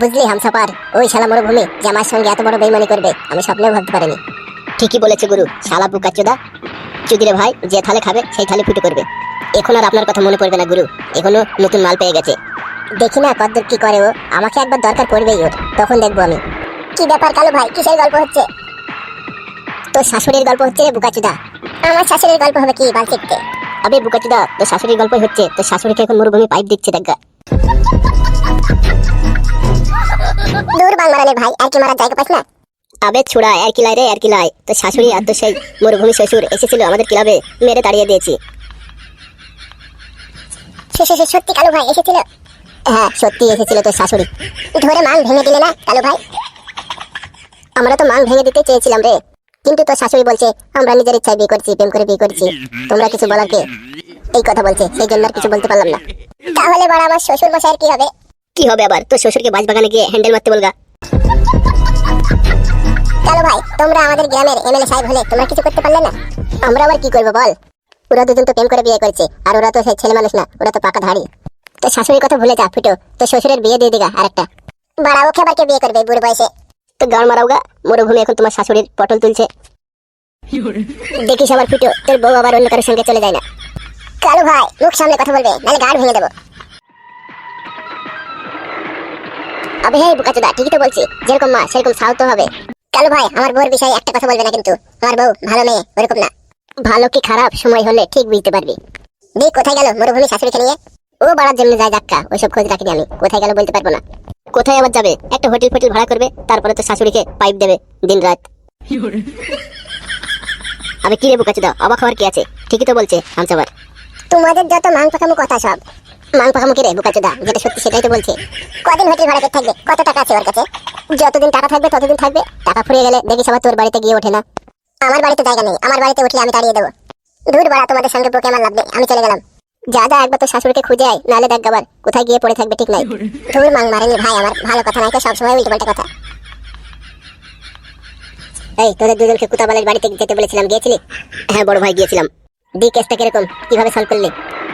বুঝলি হামসাপার ওই শালা মরুভূমি যে আমার সঙ্গে এত বড় বেইমানি করবে আমি স্বপ্নেও ভাবতে পারিনি। ঠিকই বলেছে গুরু শালা বুকাচ্চোদা চুদিরে ভাই যে থালে খাবে সেই থালে ফুটে করবে। এখন আর আপনার কথা মনে পড়বে না গুরু এখনও নতুন মাল পেয়ে গেছে। দেখি না কদ্দূর কি করে ও আমাকে একবার দরকার পড়বেই ওর তখন দেখব আমি। কি ব্যাপার কালো ভাই কিসের গল্প হচ্ছে? তোর শাশুড়ির গল্প হচ্ছে রে বুকাচুদা। আমার শাশুড়ির গল্প হবে কি বালচিকতে আবে বুকাচুদা তোর শাশুড়ির গল্পই হচ্ছে তোর শাশুড়িকে এখন মরুভূমি পাইপ দিচ্ছে দেখা দূর বাং মারালে ভাই আর কি মারার জায়গা পাস না? আবে ছুড়া আর কি লাই রে আর কি লাই। তো শাশুড়ি আর তো সেই মরুভূমি শ্বশুর এসেছিল আমাদের ক্লাবে মেরে তাড়িয়ে দিয়েছি। সত্যি কালু ভাই এসেছিল? হ্যাঁ সত্যি এসেছিল তোর শাশুড়ি। ধরে মান ভেঙে দিলে না কালু ভাই? আমরা তো মান ভেঙে দিতে চেয়েছিলাম রে। কিন্তু তোর শাশুড়ি বলছে আমরা নিজের ইচ্ছায় বিয়ে করছি প্রেম করে বিয়ে করছি। তোমরা কিছু বলার কে? এই কথা বলছে সেই জন্য আর কিছু বলতে পারলাম না। তাহলে বড় আমার শ্বশুর মশাইয়ের কি হবে? কি হবে আবার? তোর শ্বশুরকে বাগানে গিয়ে হ্যান্ডেল মারতে বলগা। চলো ভাই তোমরা আমাদের গ্রামের এমএলএ সাহেব হলে তোমরা কিছু করতে পারলে না? আমরা আবার কি করব বল? ওরা দুজন তো প্রেম করে বিয়ে করেছে আর ওরা তো সেই ছেলে মানুষ না ওরা তো পাকা ধাড়ি। তো শাশুড়ির কথা ভুলে যা ফুটো। তো শ্বশুরের বিয়ে দিয়ে দিগা আরেকটা। বাড়াও খেবার কে বিয়ে করবে বুড়ো বয়সে? তো গান মারাওগা মরুভূমি এখন তোমার শাশুড়ির পটল তুলছে। দেখিস আবার ফুটো, তোর বউ আবার অন্য কারোর সঙ্গে চলে যায় না। কালু ভাই, মুখ সামনে কথা বলবে, নাহলে গাড় ভেঙে দেবো। আবে হে বুকাচোদা ঠিকই তো বলছি, যেরকম মা, সেরকম সাউ তো হবে। কালু ভাই, আমার বউর বিষয়ে একটা কথা বলবে না কিন্তু আমার বউ ভালো মেয়ে, ওরকম না। ভালো কি খারাপ, সময় হলে ঠিক বুঝতে পারবি। দি কোথায় গেল মরুভূমি শাশুড়িকে নিয়ে? ও বাড়ার জন্য যায় যাক্কা ওইসব খোঁজ রাখিনি আমি, কোথায় গেল বলতে পারব না। কোথায় আবার যাবে? একটা হোটেল ফোটেল ভাড়া করবে তারপরে তো শাশুড়িকে পাইপ দেবে দিন রাত আমি কি রে বুকাচোদা অবাক হওয়ার কি আছে? ঠিকই তো বলছে হামসাবার। তোমাদের যত মাং পাকামো কথা সব। মাং পাকামো কি রে বুকাচোদা যেটা সত্যি সেটাই তো বলছে। কদিন হোটেল ভাড়া করতে থাকবে? কত টাকা আছে ওর কাছে? যতদিন টাকা থাকবে ততদিন থাকবে। টাকা ফুরিয়ে গেলে দেখিস আবার তোর বাড়িতে গিয়ে ওঠে না। আমার বাড়িতে জায়গা নেই আমার বাড়িতে উঠলে আমি তাড়িয়ে দেবো। দূর বাড়া তোমাদের সঙ্গে বকে আমার লাভ নেই আমি চলে গেলাম। যা যা একবার তো শাশুড়িকে খুঁজে আয় নাহলে দেখ আবার কোথায় গিয়ে পড়ে থাকবে ঠিক নাই? ধুর মাং মারেনি ভাই আমার ভালো কথা নাই তো সবসময় উল্টো পাল্টা কথা। এই তোদের দুজনকে কুতাবালের বাড়িতে যেতে বলেছিলাম গিয়েছিলি? হ্যাঁ বড় ভাই গিয়েছিলাম। দি কেসটা কীরকম কীভাবে সলভ করলি?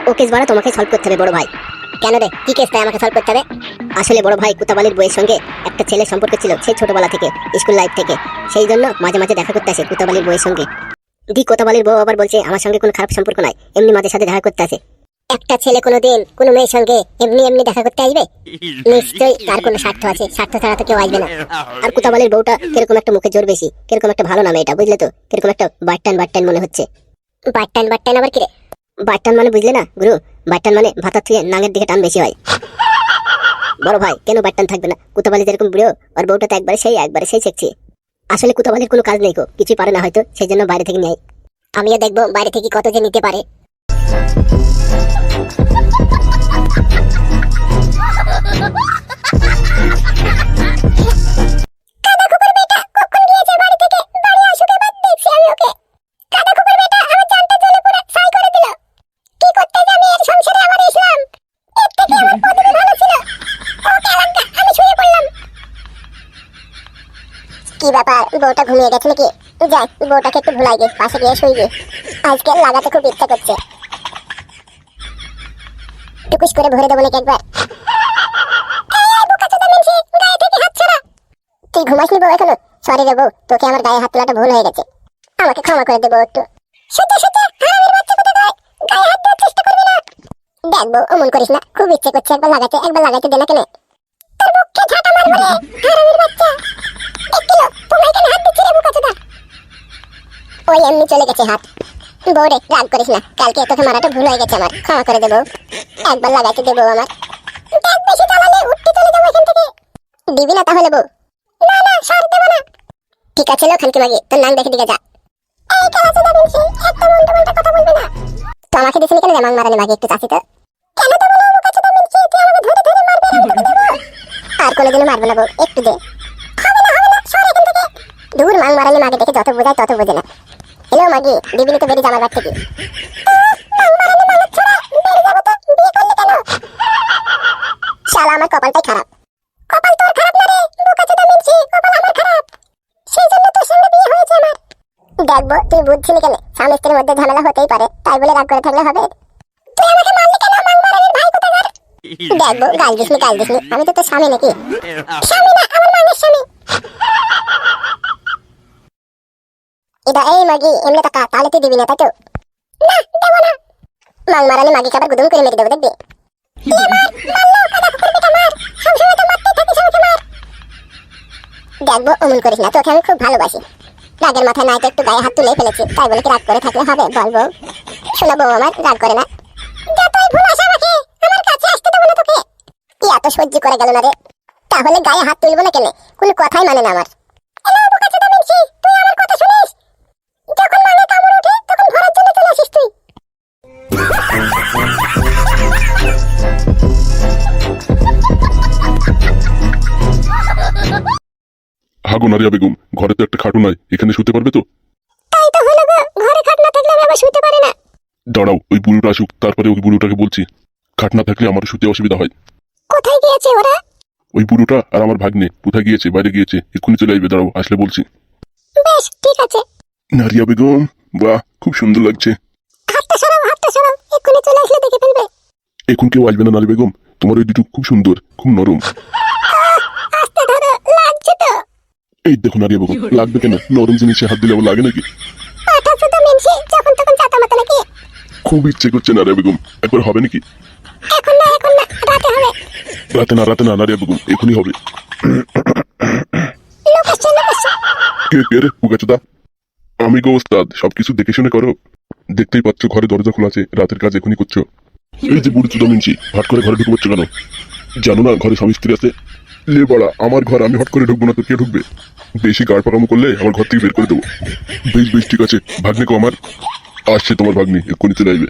ও কেস বড় তোমাকে সলভ করতে হবে বড় ভাই। কেন রে কি কেস তাই আমাকে সলভ করতে হবে? আসলে বড় ভাই কুতাবালির বইয়ের সঙ্গে একটা ছেলে সম্পর্ক ছিল সেই ছোটবেলা থেকে স্কুল লাইফ থেকে। সেই জন্য মাঝে মাঝে দেখা করতে আসে কুতাবালির বইয়ের সঙ্গে। দি কোতাবালির বউ আবার বলছে আমার সঙ্গে কোনো খারাপ সম্পর্ক নাই এমনি মাঝে সাথে দেখা করতে আসে। একটা ছেলে কোনোদিন কোনো মেয়ের সঙ্গে এমনি এমনি দেখা করতে আসবে? নিশ্চয়ই তার কোনো স্বার্থ আছে, স্বার্থ ছাড়া তো কেউ আসবে না। আর কুতাবালির বউটা কীরকম একটা মুখে জোর বেশি, কীরকম একটা ভালো নাম এটা, বুঝলে তো? কীরকম একটা বাট্টান বাট্টান মনে হচ্ছে। বাট্টান বাট্টান আবার কিরে? বাট্টান মানে বুঝলে না, গুরু? বাট্টান মানে ভাতার থেকে নাঙের দিকে টান বেশি হয়। বড় ভাই, কেন বাট্টান থাকবে না? কুতাবালি যেরকম বুড়ো আর বউটা তো একবারে সেই একবারে সেই শেখছি। আসলে কুতাবালির কোনো কাজ নেই গো, কিছুই পারে না হয়তো, সেই জন্য বাইরে থেকে নেয় আমিও দেখব বাইরে থেকে কত যে নিতে পারে। কি বউটা ঘুমিয়ে গেছে নাকি? যাই, বউটাকে একটু ভুলাই গে পাশে গিয়ে শুই গে আজকে লাগাতে খুব ইচ্ছা করছে। টুকুস করে ভরে দেবো নাকি একবার? তুই ঘুমাসনি বউ এখনও? সরি রে বউ, তোকে আমার গায়ে হাত তোলাটা ভুল হয়ে গেছে। আমাকে ক্ষমা করে দেবো একটু। সত্যি সত্যি, হারামির বাচ্চা কোথায় গায়ে হাত দেওয়ার চেষ্টা করবি না। দেখ বউ, অমন করিস না, খুব ইচ্ছে করছে একবার লাগাতে একবার লাগাতে দে না কেন? তোর ঝাঁটা হারামির বাচ্চা। তোমায় কেন হাত রে ওই এমনি চলে গেছে হাত। বউরে রাগ করিস না। কালকে তোকে মারাটা ভুল হয়ে গেছে আমার। ক্ষমা করে দেবো একবার লাগাইতে দেবো আমার। বেশি চালালে উঠতে চলে এখান থেকে। দিবি না তাহলে বউ। না না দেবো না। ঠিক আছে লো খানকি মাগি, তোর নাম দেখে দিকে যা। এই খেলাতে সে কথা বলবে না। তো আমাকে দিছিলি কেন জামাং মারানি মাগি একটু চাচি তো কেন তো বলো বোকাচোদা মিনছি তুই আমাকে ধরে ধরে দেবো আর মারবো না বউ, একটু দে। হবে না হবে না, সর এখান থেকে। দূর মাং মারানি মাগে দেখে যত বোঝায় তত বোঝে না। হ্যালো মাগি দিবিনি তো বেরিয়ে আমার বাড়ি থেকে। শালা, আমার কপালটাই খারাপ। কপাল তোর খারাপ না রে বোকাচোদা মিনছি, কপাল আমার খারাপ। সেই জন্য তোর সঙ্গে বিয়ে হয়েছে আমার। দেখব তুই বুঝছিলি কেন, স্বামী স্ত্রীর মধ্যে ঝামেলা হতেই পারে, তাই বলে রাগ করে থাকলে হবে? তুই আমাকে মারলি কেন মাং মারানির ভাই কোথাকার? দেখব গাল দিসনি গাল দিসনি। আমি তো তোর স্বামী নাকি। স্বামী না, আমার মায়ের স্বামী। এটা এই মাগি, এমনি টাকা তাহলে দিবি না না, দেবো না। মাং গুদুম করে মেরে দেবো, দেখবি? অমন করিস না, তোকে আমি খুব ভালোবাসি। রাগের মাথায় নাইতে একটু গায়ে হাত তুলে ফেলেছি, তাই বলে কি রাগ করে থাকলে হবে? বলব শোনা বউ আমার, রাগ করে না। এত সহ্য করে গেল না রে? তাহলে গায়ে হাত তুলবো না কেন? কোনো কথাই মানে না আমার। হাগো নারিয়া বেগম ঘরে তো একটা খাটু নাই এখানে শুতে পারবে তো? তাই তো হলো গো ঘরে খাট না থাকলে আমি আবার শুতে পারি না। দাঁড়াও ওই বুড়োটা আসুক তারপরে ওই বুড়োটাকে বলছি। খাট না থাকলে আমার শুতে অসুবিধা হয়। কোথায় গিয়েছে ওরা? ওই বুড়োটা আর আমার ভাগ্নে কোথায় গিয়েছে বাইরে গিয়েছে এক্ষুনি চলে আসবে দাঁড়াও আসলে বলছি। বেশ ঠিক আছে। নারিয়া বেগম বাহ খুব সুন্দর লাগছে। হাতটা সরাও হাতটা সরাও এক্ষুনি চলে আসলে দেখে ফেলবে। এখন কেউ আসবে না নারী বেগম তোমার ওই দুটো খুব সুন্দর খুব নরম আস্তে ধরো লাগছে তো এই দেখো নারিয়া বেগম লাগবে কেন? নরম জিনিসে হাত দিলে লাগে নাকি? খুব ইচ্ছে করছে নারিয়া বেগম একবার হবে নাকি? এখন না না রাতে রাতে না রাতে না নারিয়া বেগম এখনই হবে। কে কে রে? আমি গো ওস্তাদ, সবকিছু দেখে শুনে করো। দেখতেই পাচ্ছ, ঘরে দরজা খোলা আছে। রাতের কাজ এখনই করছ। এই যে বুড়ি চুদা মিনছি হট করে ঘরে ঢুকে পড়ছো কেন? জানো না, ঘরে স্বামী স্ত্রী আছে। লে বাড়া আমার ঘর আমি হট করে ঢুকবো না তো কে ঢুকবে? বেশি গাড় পাকামো করলে আমার ঘর থেকে বের করে দেবো। বেশ বেশ ঠিক আছে ভাগ্নে কো আমার। আসছে তোমার ভাগ্নি এক্ষুনি চলে আসবে।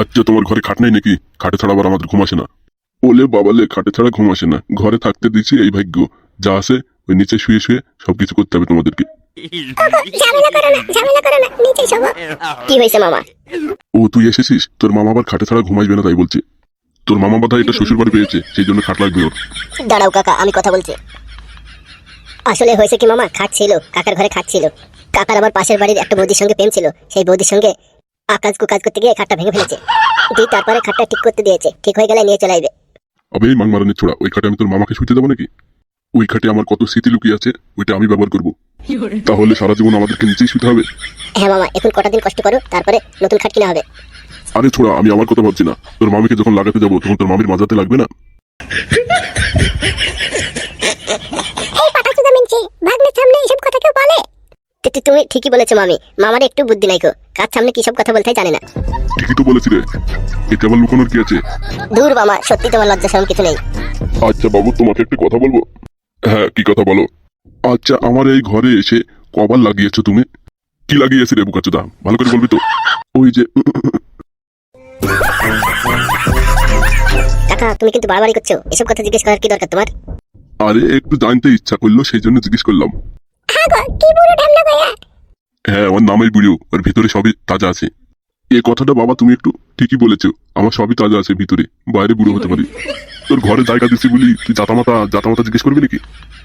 আচ্ছা তোমার ঘরে খাট নাই নাকি? খাটে ছাড়া আবার আমাদের ঘুম আসে না। ওলে বাবালে খাটে ছাড়া ঘুম আসে না। ঘরে থাকতে দিচ্ছি এই ভাগ্য। যা আছে ওই নিচে শুয়ে শুয়ে সবকিছু করতে হবে তোমাদেরকে। কি হয়েছে মামা? ও তুই এসেছিস? তোর মামা আবার খাটে ছাড়া ঘুমাইবে না তাই বলছে। তোর মামা বোধহয় এটা শ্বশুর বাড়ি পেয়েছে সেই জন্য খাট লাগবে ওর দাঁড়াও কাকা আমি কথা বলছি। আসলে হয়েছে কি মামা খাট ছিল কাকার ঘরে খাট ছিল কাকার আমার পাশের বাড়ির একটা বৌদির সঙ্গে প্রেম ছিল সেই বৌদির সঙ্গে আকাজ কুকাজ করতে গিয়ে খাটটা ভেঙে ফেলেছে। দিয়ে তারপরে খাটটা ঠিক করতে দিয়েছে ঠিক হয়ে গেলে নিয়ে চলে আসবে। আবে এই মাংমারানির ছোড়া ওই খাটে আমি তোর মামাকে শুইতে দেবো নাকি? ওই খাটে আমার কত স্মৃতি লুকিয়ে আছে ওইটা আমি ব্যবহার করব। তাহলে সারা জীবন আমাদেরকে নিচেই শুতে হবে। হ্যাঁ মামা এখন কটা দিন কষ্ট করো তারপরে নতুন খাট কিনা হবে। আরে ছোড়া আমি আমার কথা ভাবছি না। তোর মামিকে যখন লাগাতে যাব তখন তোর মামির মাজাতে লাগবে না? তুমি ঠিকই বলেছ মামি। মামার একটু বুদ্ধি নাই কো কার সামনে কি সব কথা বলতে জানে না। ঠিকই তো বলেছি রে। এটা লুকানোর কি আছে? দূর মামা সত্যি তোমার লজ্জা সরম কিছু নেই। আচ্ছা বাবু তোমাকে একটা কথা বলব? হ্যাঁ কি কথা বলো? আচ্ছা আমার এই ঘরে এসে কবার লাগিয়েছো তুমি? কি লাগিয়েছি রে বুকাচোদা? ভালো করে বলবি তো। ওই যে কাকা তুমি কিন্তু বাড়াবাড়ি করছ। এসব কথা জিজ্ঞেস করার কি দরকার তোমার? আরে একটু জানতে ইচ্ছা করল সেই জন্য জিজ্ঞেস করলাম। হ্যাঁ কি বুড়ো ঢামনা গয়া হ্যাঁ আমার নামেই বুড়িও ওর ভিতরে সবই তাজা আছে। এ কথাটা বাবা তুমি একটু ঠিকই বলেছ। আমার সবই তাজা আছে ভিতরে বাইরে বুড়ো হতে পারি। তোর ঘরে জায়গা দিচ্ছি বলি তুই জাতামাতা জাতামাতা জিজ্ঞেস করবি নাকি?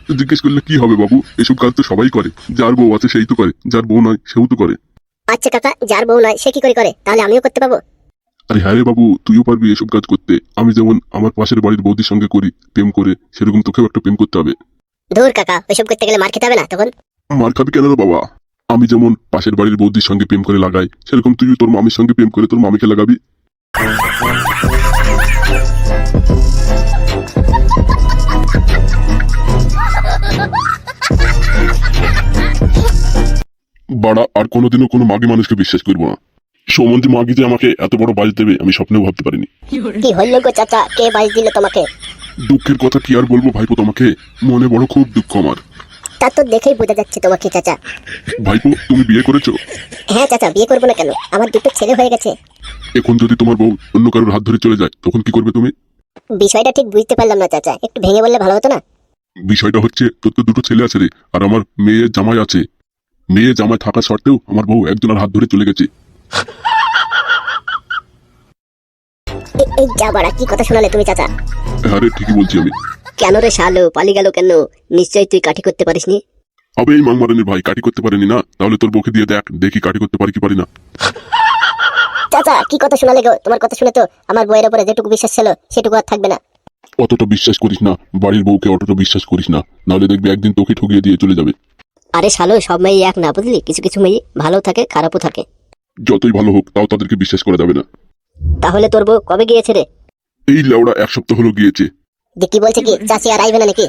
তো জিজ্ঞেস করলে কি হবে বাবু? এসব কাজ তো সবাই করে। যার বউ আছে সেই তো করে। যার বউ নয় সেও তো করে। আচ্ছা কাকা যার বউ নয় সে কি করে করে? তাহলে আমিও করতে পাবো? আরে হ্যাঁ রে বাবু তুইও পারবি এসব কাজ করতে। আমি যেমন আমার পাশের বাড়ির বৌদির সঙ্গে করি প্রেম করে সেরকম তোকেও একটা প্রেম করতে হবে। দূর কাকা ওইসব করতে গেলে মার খেতে হবে না তখন? মার খাবি কেন রে বাবা? আমি যেমন পাশের বাড়ির বৌদির সঙ্গে প্রেম করে লাগাই সেরকম তুই তোর মামির সঙ্গে প্রেম করে তোর মামিকে লাগাবি। বাড়া আর কোনোদিনও কোনো মাগি মানুষকে বিশ্বাস করব না। সমন্তি মাগি যে আমাকে এত বড় বাজ দেবে আমি স্বপ্নেও ভাবতে পারিনি। কি হইল গো চাচা? কে বাইশ দিল তোমাকে? দুঃখের কথা কি আর বলব ভাইপো তোমাকে? মনে বড় খুব দুঃখ আমার। তা তো দেখেই বোঝা যাচ্ছে তোমাকে চাচা। ভাইপো তুমি বিয়ে করেছ? হ্যাঁ চাচা বিয়ে করব না কেন? আমার দুটো ছেলে হয়ে গেছে। এখন যদি তোমার বউ অন্য কারোর হাত ধরে চলে যায় তখন কি করবে তুমি? বিষয়টা ঠিক বুঝতে পারলাম না চাচা একটু ভেঙে বললে ভালো হতো না? বিষয়টা হচ্ছে তোর তো দুটো ছেলে আছে রে আর আমার মেয়ে জামাই আছে। মেয়ে জামাই থাকা সত্ত্বেও আমার বউ একজনের হাত ধরে চলে গেছে। এই যা বাড়া কি কথা শোনালে তুমি চাচা? হ্যাঁ রে ঠিকই বলছি আমি। কেন রে শালো পালি গেল কেন? নিশ্চয়ই তুই কাঠি করতে পারিসনি। আবে এই মাংমারানির ভাই কাটি করতে পারেনি না? তাহলে তোর বউকে দিয়ে দেখ দেখি কাটি করতে পারি কি পারি না। চাচা কি কথা শোনালে গো? তোমার কথা শুনে তো আমার বইয়ের উপরে যেটুকু বিশ্বাস ছিল সেটুকু আর থাকবে না। অতটা বিশ্বাস করিস না বাড়ির বউকে অতটা বিশ্বাস করিস না। নাহলে দেখবি একদিন তোকে ঠকিয়ে দিয়ে চলে যাবে। আরে শালো সব মেয়ে এক না বুঝলি? কিছু কিছু মেয়ে ভালো থাকে খারাপও থাকে। যতই ভালো হোক তাও তাদেরকে বিশ্বাস করা যাবে না। তাহলে তোর বউ কবে গিয়েছে রে? এই লেওড়া এক সপ্তাহ হলো গিয়েছে। যে কি বলছে কি চাচি আর আইবে না নাকি?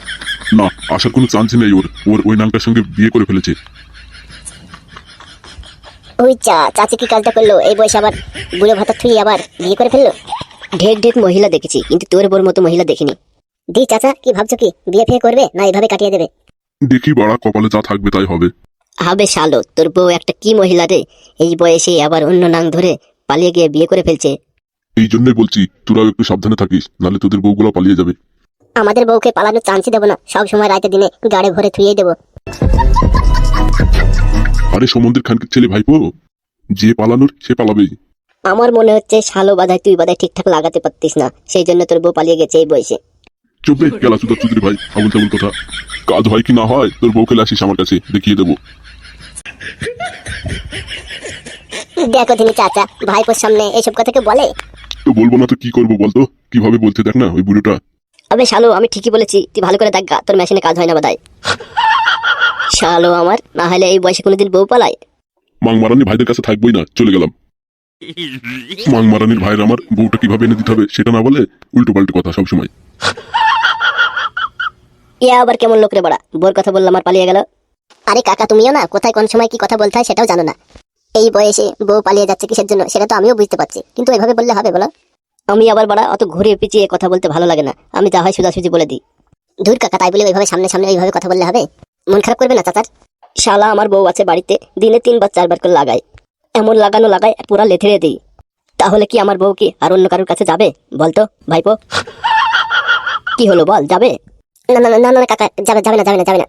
না আসার কোনো চান্স নেই ওর। ওর ওই নামটার সঙ্গে বিয়ে করে ফেলেছে। ওই চা চাচি কি কাজটা করল? এই বয়সে আবার বুড়ো ভাতা থুই আবার বিয়ে করে ফেলল? ঢেক ঢেক মহিলা দেখেছি কিন্তু তোর বোর মতো মহিলা দেখিনি। দি চাচা কি ভাবছ কি বিয়ে ফিয়ে করবে না এইভাবে কাটিয়ে দেবে? দেখি বাড়া কপালে যা থাকবে তাই হবে। হবে শালো তোর বউ একটা কি মহিলা রে? এই বয়সে আবার অন্য নাং ধরে পালিয়ে গিয়ে বিয়ে করে ফেলছে। এই জন্যই বলছি তোরাও একটু সাবধানে থাকিস নাহলে তোদের বউগুলো পালিয়ে যাবে। আমাদের বউকে পালানোর চান্সই দেবো না সব সময় রাতে দিনে গাড়ি ভরে থুয়ে দেবো। আরে সমন্দির খানকে ছেলে ভাইপো যে পালানোর সে পালাবেই। আমার মনে হচ্ছে শালো বাধায় তুই বাধায় ঠিকঠাক লাগাতে পারতিস না সেই জন্য তোর বউ পালিয়ে গেছে এই বয়সে। চুপে গেলা সুদা চুদির ভাই আবুল তাবুল কথা। কাজ হয় কি না হয় তোর বউকে আসিস আমার কাছে দেখিয়ে দেবো। দেখো তিনি চাচা ভাইপোর সামনে এইসব কথাকে বলে? তো বলব না তো কি করব বলতো? কীভাবে বলতে দেখ না ওই বুড়োটা। আবে শালো আমি ঠিকই বলেছি তুই ভালো করে দেখ গা, তোর মেশিনে কাজ হয় না বাদায় শালো আমার না হলে এই বয়সে কোনোদিন বউ পালায়। মাং মারানি ভাইদের কাছে থাকবোই না চলে গেলাম। মাং মারানির ভাইয়ের আমার বউটা কীভাবে এনে দিতে হবে সেটা না বলে উল্টো পাল্টো কথা সবসময়। ইয়া আবার কেমন লোক রে বড়া বোর কথা বললাম আর পালিয়ে গেল। আরে কাকা তুমিও না কোথায় কোন সময় কি কথা বলতে হয় সেটাও জানো না। এই বয়সে বউ পালিয়ে যাচ্ছে কিসের জন্য সেটা তো আমিও বুঝতে পারছি। কিন্তু এভাবে বললে হবে বলো। আমি আবার বাড়া অত ঘুরে পিছিয়ে কথা বলতে ভালো লাগে না। আমি যা হয় সোজাসুজি বলে দিই। ধুর কাকা তাই বলে ওইভাবে সামনে সামনে ওইভাবে কথা বললে হবে? মন খারাপ করবে না চাচার? শালা আমার বউ আছে বাড়িতে দিনে তিনবার চারবার করে লাগায়। এমন লাগানো লাগায় পুরা লেথেড়ে দিই। তাহলে কি আমার বউ কি আর অন্য কারোর কাছে যাবে? বলতো ভাইপো। কি হলো বল যাবে? না না না না কাকা যাবে যাবে না যাবে না যাবে না।